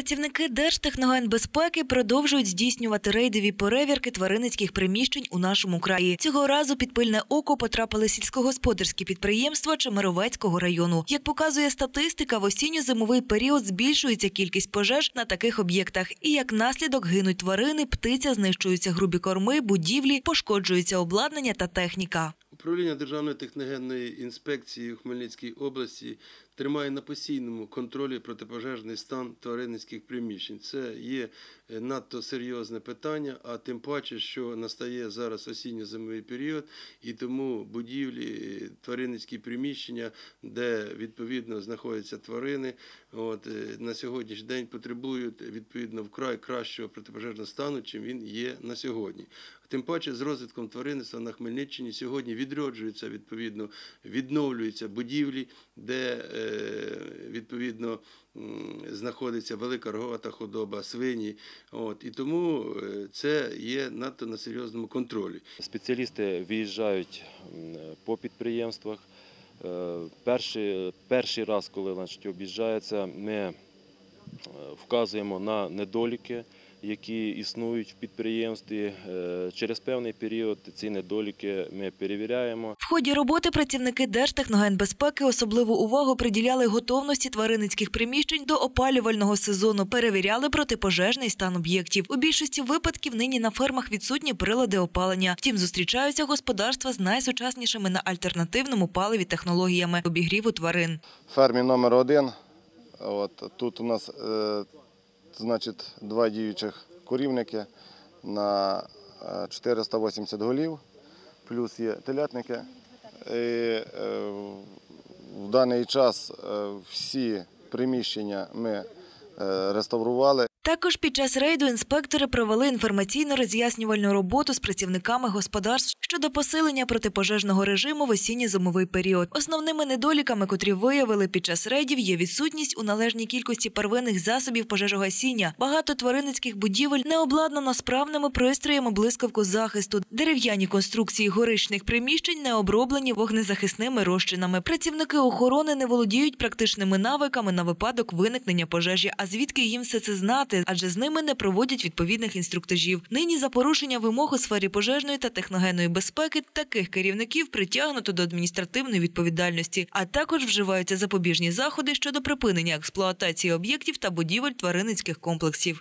Працівники Держтехногенбезпеки продовжують здійснювати рейдові перевірки тваринницьких приміщень у нашому краї. Цього разу під пильне око потрапили сільськогосподарські підприємства Чемеровецького району. Як показує статистика, в осінньо-зимовий період збільшується кількість пожеж на таких об'єктах, і як наслідок гинуть тварини, птиця, знищуються грубі корми, будівлі, пошкоджується обладнання та техніка. Управління Державної техногенної інспекції у Хмельницькій області тримає на постійному контролі протипожежний стан тваринницьких приміщень. Це є е, надто серйозне питання, а тим паче, що настає зараз осінньо-зимовий період, і тому будівлі, е, тваринницькі приміщення, де відповідно знаходяться тварини, от, е, на сьогоднішній день потребують відповідно вкрай кращого протипожежного стану, чим він є на сьогодні. Тим паче з розвитком тваринництва на Хмельниччині сьогодні відроджуються відповідно, відновлюються будівлі, де е, відповідно знаходиться велика рогата худоба, свині. От, і тому е, це є надто на серйозному контролі. Спеціалісти виїжджають по підприємствах. Е, Перший, перший раз, коли значить, об'їжджається, ми вказуємо на недоліки, які існують в підприємстві. Е, Через певний період ці недоліки ми перевіряємо. В ході роботи працівники Держтехногенбезпеки особливу увагу приділяли готовності тваринницьких приміщень до опалювального сезону, перевіряли протипожежний стан об'єктів. У більшості випадків нині на фермах відсутні прилади опалення. Втім, зустрічаються господарства з найсучаснішими на альтернативному паливі технологіями обігріву тварин. фермі номер один. От, тут у нас е, значить, два діючих корівники на е, 480 голів, плюс є телятники. І, е, в даний час е, всі приміщення ми е, реставрували. Також під час рейду інспектори провели інформаційно-роз'яснювальну роботу з працівниками господарств щодо посилення протипожежного режиму в осінньо-зимовий період. Основними недоліками, котрі виявили під час рейдів, є відсутність у належній кількості первинних засобів пожежогасіння. Багато тваринницьких будівель не обладнано справними пристроями блискавкозахисту. Дерев'яні конструкції горичних приміщень не оброблені вогнезахисними розчинами. Працівники охорони не володіють практичними навиками на випадок виникнення пожежі. А звідки їм все це знати? Адже з ними не проводять відповідних інструктажів. Нині за порушення вимог у сфері пожежної та техногенної безпеки таких керівників притягнуто до адміністративної відповідальності, а також вживаються запобіжні заходи щодо припинення експлуатації об'єктів та будівель тваринницьких комплексів.